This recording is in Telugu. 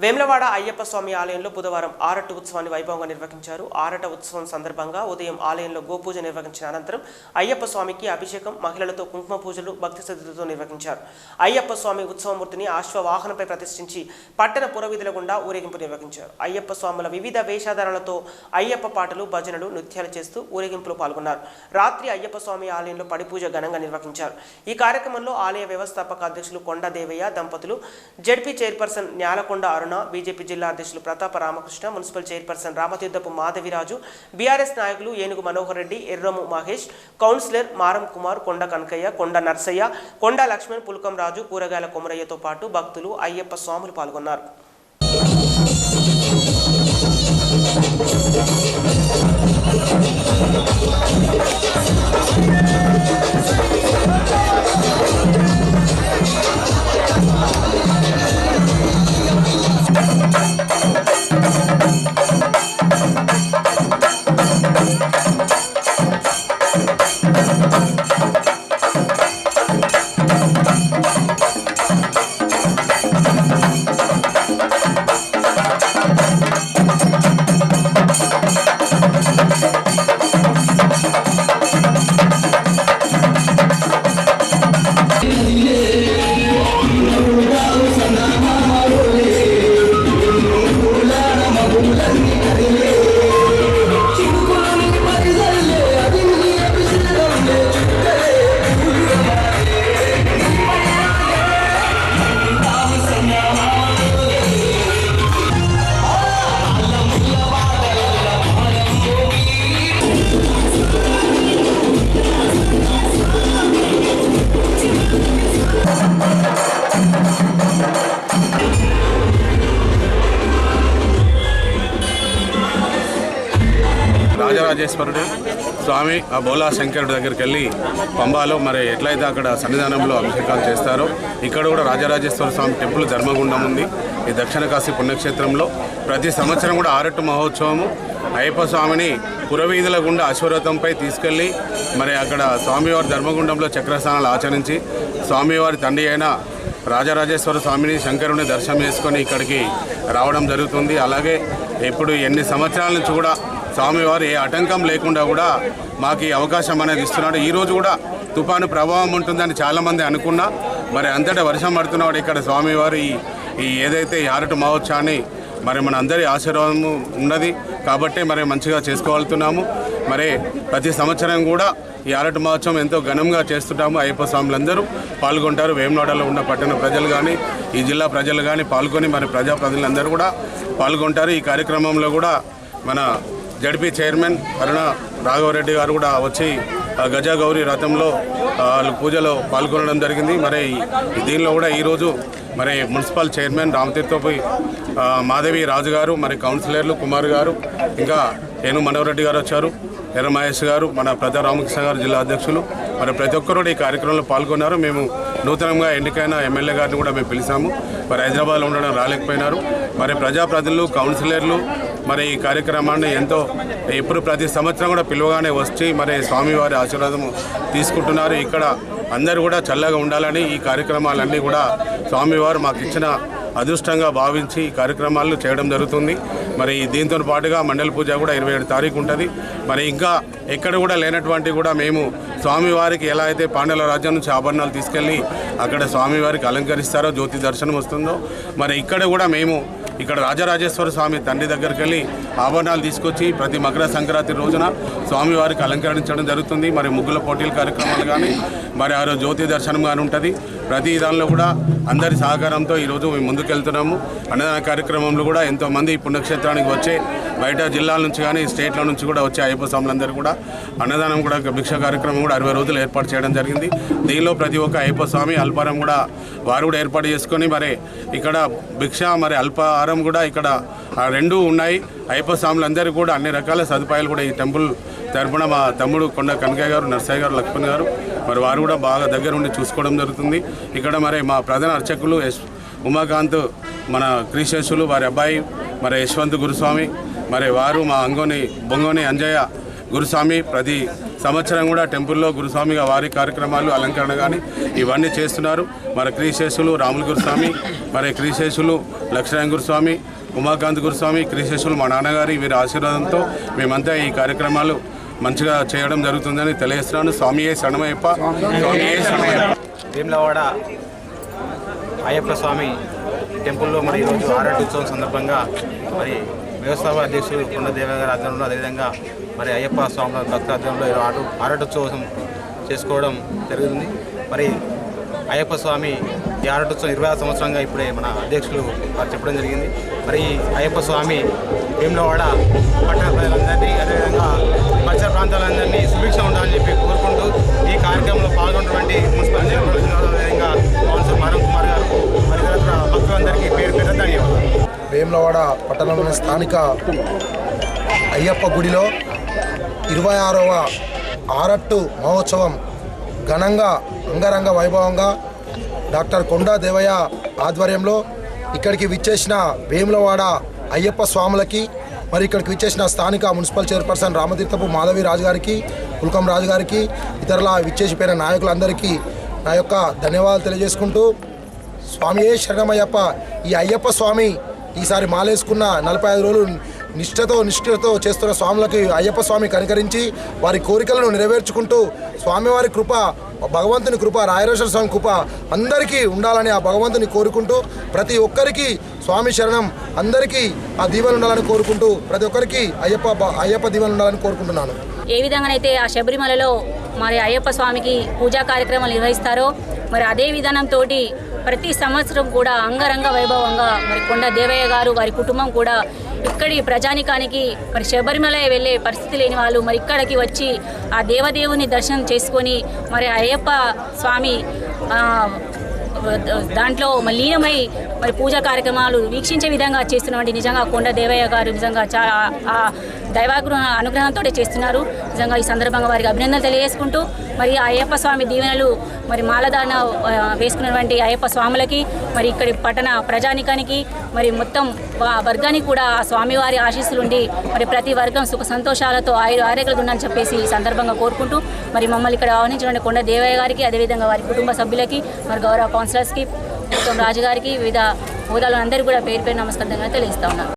వేములవాడ అయ్యప్ప స్వామి ఆలయంలో బుధవారం ఆరట ఉత్సవాన్ని వైభవంగా నిర్వహించారు. ఆరట ఉత్సవం సందర్భంగా ఉదయం ఆలయంలో గోపూజ నిర్వహించిన అనంతరం అయ్యప్ప స్వామికి అభిషేకం మహిళలతో కుంకుమ పూజలు భక్తి శ్రద్ధలతో నిర్వహించారు. అయ్యప్ప స్వామి ఉత్సవమూర్తిని అశ్వవాహనంపై ప్రతిష్ఠించి పట్టణ పురవీధుల గుండా ఊరేగింపు నిర్వహించారు. అయ్యప్ప స్వాముల వివిధ వేషధారణలతో అయ్యప్ప పాటలు భజనలు నృత్యాలు చేస్తూ ఊరేగింపులో పాల్గొన్నారు. రాత్రి అయ్యప్ప స్వామి ఆలయంలో పడిపూజ ఘనంగా నిర్వహించారు. ఈ కార్యక్రమంలో ఆలయ వ్యవస్థాపక అధ్యక్షులు కొండ దేవయ్య దంపతులు ZP chairperson Nyalakonda Aruna BJP జిల్లా అధ్యక్షులు Pratapa Ramakrishna municipal chairperson Ramatheerthapu Madhaviraju BRS నాయకులు ఏనుగు మనోహర్ రెడ్డి ఎర్రము మహేష్ కౌన్సిలర్ మారం కుమార్ కొండ కనకయ్య కొండ నర్సయ్య కొండ లక్ష్మణ్ పుల్కం రాజు కూరగాయల కొమరయ్యతో పాటు భక్తులు అయ్యప్ప స్వాములు పాల్గొన్నారు. వెంకటేశ్వరుడు స్వామి ఆ బోలా శంకరుడు దగ్గరికి వెళ్ళి పంబాలో మరి ఎట్లయితే అక్కడ సన్నిధానంలో అభిషేకాలు చేస్తారో ఇక్కడ కూడా రాజరాజేశ్వర స్వామి టెంపుల్ ధర్మగుండం ఉంది. ఈ దక్షిణ కాశీ పుణ్యక్షేత్రంలో ప్రతి సంవత్సరం కూడా ఆరట్టు మహోత్సవము. అయ్యప్ప స్వామిని పురవీధుల గుండా అశ్వరథంపై తీసుకెళ్ళి మరి అక్కడ స్వామివారి ధర్మగుండంలో చక్రస్నానాలు ఆచరించి స్వామివారి తండ్రి అయిన రాజరాజేశ్వర స్వామిని శంకరుని దర్శనం చేసుకొని ఇక్కడికి రావడం జరుగుతుంది. అలాగే ఇప్పుడు ఎన్ని సంవత్సరాల నుంచి కూడా స్వామివారు ఏ ఆటంకం లేకుండా కూడా మాకు ఈ అవకాశం అనేది ఇస్తున్నాడు. ఈరోజు కూడా తుఫాను ప్రభావం ఉంటుందని చాలామంది అనుకున్నా మరి అంతటా వర్షం పడుతున్నాడు ఇక్కడ స్వామివారు ఈ ఏదైతే ఈ ఆరటు మహోత్సవాన్ని మరి మన అందరి ఆశీర్వాదము ఉన్నది కాబట్టి మరి మంచిగా చేసుకోగలుగుతున్నాము. మరి ప్రతి సంవత్సరం కూడా ఈ అరటి మహోత్సవం ఎంతో ఘనంగా చేస్తుంటాము. అయ్యప్ప స్వాములందరూ పాల్గొంటారు. వేమనాడలో ఉన్న పట్టణ ప్రజలు కానీ ఈ జిల్లా ప్రజలు కానీ పాల్గొని మరి ప్రజాప్రతినిధులందరూ కూడా పాల్గొంటారు. ఈ కార్యక్రమంలో కూడా మన జడ్పీ చైర్మన్ అరుణ రాఘవరెడ్డి గారు కూడా వచ్చి గజగౌరి గజా రథంలో వాళ్ళు పూజలో పాల్గొనడం జరిగింది. మరి దీనిలో కూడా ఈరోజు మరి మున్సిపల్ చైర్మన్ రామతీర్థపు మాధవి రాజు గారు మరి కౌన్సిలర్లు కుమార్ గారు ఇంకా ఏను మనోహరెడ్డి గారు వచ్చారు ఎర్ర మహేష్ గారు మన ప్రజా రామకృష్ణ గారు జిల్లా అధ్యక్షులు. మరి ప్రతి ఒక్కరు ఈ కార్యక్రమంలో పాల్గొన్నారు. మేము నూతనంగా ఎన్నికైన ఎమ్మెల్యే గారిని కూడా మేము పిలిచాము. మరి హైదరాబాద్లో ఉండడం రాలేకపోయినారు. మరి ప్రజాప్రతినిధులు కౌన్సిలర్లు మరి ఈ కార్యక్రమాన్ని ఎంతో ఎప్పుడు ప్రతి సంవత్సరం కూడా పిలువగానే వచ్చి మరి స్వామివారి ఆశీర్వాదం తీసుకుంటున్నారు. ఇక్కడ అందరూ కూడా చల్లగా ఉండాలని ఈ కార్యక్రమాలన్నీ కూడా స్వామివారు మాకు ఇచ్చిన అదృష్టంగా భావించి ఈ కార్యక్రమాలు చేయడం జరుగుతుంది. మరి దీంతో పాటుగా మండల పూజ కూడా ఇరవై ఏడు తారీఖు ఉంటుంది. మరి ఇంకా ఎక్కడ కూడా లేనటువంటి కూడా మేము స్వామివారికి ఎలా అయితే పాండల రాజ్యం నుంచి ఆభరణాలు తీసుకెళ్ళి అక్కడ స్వామివారికి అలంకరిస్తారో జ్యోతి దర్శనం వస్తుందో మరి ఇక్కడ కూడా మేము ఇక్కడ రాజరాజేశ్వర స్వామి తండ్రి దగ్గరికి వెళ్ళి ఆభరణాలు తీసుకొచ్చి ప్రతి మకర సంక్రాంతి రోజున స్వామివారికి అలంకరించడం జరుగుతుంది. మరి ముగ్గుల పోటీల కార్యక్రమాలు కానీ మరి ఆ రోజు జ్యోతి దర్శనం కానీ ఉంటుంది ప్రతి దానిలో కూడా అందరి సహకారంతో ఈరోజు మేము ముందుకెళ్తున్నాము. అన్నదాన కార్యక్రమంలో కూడా ఎంతోమంది ఈ పుణ్యక్షేత్రానికి వచ్చే బయట జిల్లాల నుంచి కానీ స్టేట్ల నుంచి కూడా వచ్చే అయ్యప్ప స్వాములందరూ కూడా అన్నదానం కూడా భిక్ష కార్యక్రమం కూడా అరవై రోజులు ఏర్పాటు చేయడం జరిగింది. దీనిలో ప్రతి ఒక్క అయ్యప్ప స్వామి అల్పారం కూడా వారు కూడా ఏర్పాటు చేసుకొని మరి ఇక్కడ భిక్ష మరి అల్పాహారం కూడా ఇక్కడ రెండూ రెండు ఉన్నాయి. అయ్యప్ప స్వాములందరూ కూడా అన్ని రకాల సదుపాయాలు కూడా ఈ టెంపుల్ తరపున మా తమ్ముడు కొండ కనకయ్య గారు నర్సయ్య గారు లక్ష్మణ్ గారు మరి వారు కూడా బాగా దగ్గర ఉండి చూసుకోవడం జరుగుతుంది. ఇక్కడ మరి మా ప్రధాన అర్చకులు ఉమాకాంత్ మన క్రీశేషులు వారి అబ్బాయి మరి యశ్వంత్ గురుస్వామి మరి వారు మా అంగోని బొంగోని అంజయ్య గురుస్వామి ప్రతి సంవత్సరం కూడా టెంపుల్లో గురుస్వామిగా వారి కార్యక్రమాలు అలంకరణ కానీ ఇవన్నీ చేస్తున్నారు. మరి క్రీశేషులు రాముల గురుస్వామి మరి క్రీశేషులు లక్ష్మణ గురుస్వామి ఉమాకాంత్ గురుస్వామి క్రీశేషులు మా నాన్నగారి వీరి ఆశీర్వాదంతో మేమంతా ఈ కార్యక్రమాలు మంచిగా చేయడం జరుగుతుందని తెలియజేస్తున్నాను. స్వామియే శరణమయ్యప్ప. స్వామియే శరణమయ్యప్ప. భీమ్లవాడ అయ్యప్ప స్వామి టెంపుల్లో మరి ఈరోజు ఆరాట ఉత్సవం సందర్భంగా మరి వ్యవస్థాపక అధ్యక్షుడు కొండ గారి ఆధ్వర్యంలో అదేవిధంగా మరి అయ్యప్ప స్వామి భక్త ఆధ్వర్యంలో ఈరోజు ఆట ఆరాటోత్సవం చేసుకోవడం జరుగుతుంది మరి అయ్యప్ప స్వామి ఈ ఆరాటోత్సవం ఇరవై ఆరు సంవత్సరంగా ఇప్పుడే మన అధ్యక్షులు వారు చెప్పడం జరిగింది. మరి అయ్యప్ప స్వామి భీమ్లవాడ పట్టణ ప్రజలందరినీ అదేవిధంగా పరిసర ప్రాంతాలందరినీ సుభిక్ష ఉండాలని చెప్పి కోరుకుంటూ ఈ కార్యక్రమంలో పాల్గొన్నటువంటి మున్సిపల్ చైర్మన్ గారు, అదేవిధంగా కౌన్సిలర్ మారం కుమార్ గారు మరి భక్తులందరికీ పేరు పేరు ధన్యవాదాలు. వేములవాడ పట్టణంలోని స్థానిక అయ్యప్ప గుడిలో ఇరవై ఆరవ ఆరట్టు మహోత్సవం ఘనంగా అంగరంగ వైభవంగా డాక్టర్ కొండా దేవయ్య ఆధ్వర్యంలో ఇక్కడికి విచ్చేసిన వేములవాడ అయ్యప్ప స్వాములకి మరి ఇక్కడికి విచ్చేసిన స్థానిక మున్సిపల్ చైర్పర్సన్ రామతీర్థపు మాధవి రాజు గారికి పుల్కం రాజు గారికి ఇతరుల విచ్చేసిపోయిన నాయకులందరికీ నా యొక్క ధన్యవాదాలు తెలియజేసుకుంటూ స్వామియే శరణమయ్యప్ప ఈ అయ్యప్ప స్వామి ఈసారి మాలేసుకున్న నలభై ఐదు రోజులు నిష్ఠతో నిష్ఠతో చేస్తున్న స్వాములకి అయ్యప్ప స్వామి కనికరించి వారి కోరికలను నెరవేర్చుకుంటూ స్వామివారి కృప భగవంతుని కృప రాయరేశ్వర స్వామి కృప అందరికీ ఉండాలని ఆ భగవంతుని కోరుకుంటూ ప్రతి ఒక్కరికి స్వామి శరణం అందరికీ ఆ దీవెన ఉండాలని కోరుకుంటూ ప్రతి ఒక్కరికి అయ్యప్ప అయ్యప్ప దీవెన ఉండాలని కోరుకుంటున్నాను. ఏ విధంగానైతే ఆ శబరిమలలో మరి అయ్యప్ప స్వామికి పూజా కార్యక్రమాలు నిర్వహిస్తారో మరి అదే విధానంతో ప్రతి సంవత్సరం కూడా అంగరంగ వైభవంగా మరి కొండ దేవయ్య గారు వారి కుటుంబం కూడా ఇక్కడి ప్రజానికానికి మరి శబరిమల వెళ్ళే పరిస్థితి లేని వాళ్ళు మరి ఇక్కడికి వచ్చి ఆ దేవదేవుని దర్శనం చేసుకొని మరి అయ్యప్ప స్వామి దాంట్లో మరి లీనమై మరి పూజా కార్యక్రమాలు వీక్షించే విధంగా చేస్తున్నటువంటి నిజంగా కొండ దేవయ్య గారు నిజంగా చాలా దైవాగ్రహ అనుగ్రహంతో చేస్తున్నారు. నిజంగా ఈ సందర్భంగా వారికి అభినందనలు తెలియజేసుకుంటూ మరి అయ్యప్ప స్వామి దీవెనలు మరి మాలధారణ వేసుకున్నటువంటి అయ్యప్ప స్వాములకి మరి ఇక్కడి పట్టణ ప్రజానికానికి మరి మొత్తం వర్గానికి కూడా ఆ స్వామివారి ఆశీస్సులు ఉండి మరి ప్రతి వర్గం సుఖ సంతోషాలతో ఆయుర ఆరోగ్యాలు ఉండాలని చెప్పేసి ఈ సందర్భంగా కోరుకుంటూ మరి మమ్మల్ని ఇక్కడ ఆహ్వానించిన కొండ దేవయ్య గారికి అదేవిధంగా వారి కుటుంబ సభ్యులకి మరి గౌరవ కౌన్సిలర్స్కి మొత్తం రాజుగారికి వివిధ హోదాలు అందరికీ కూడా పేరు పేరు నమస్కారం తెలియజేస్తా ఉన్నాను.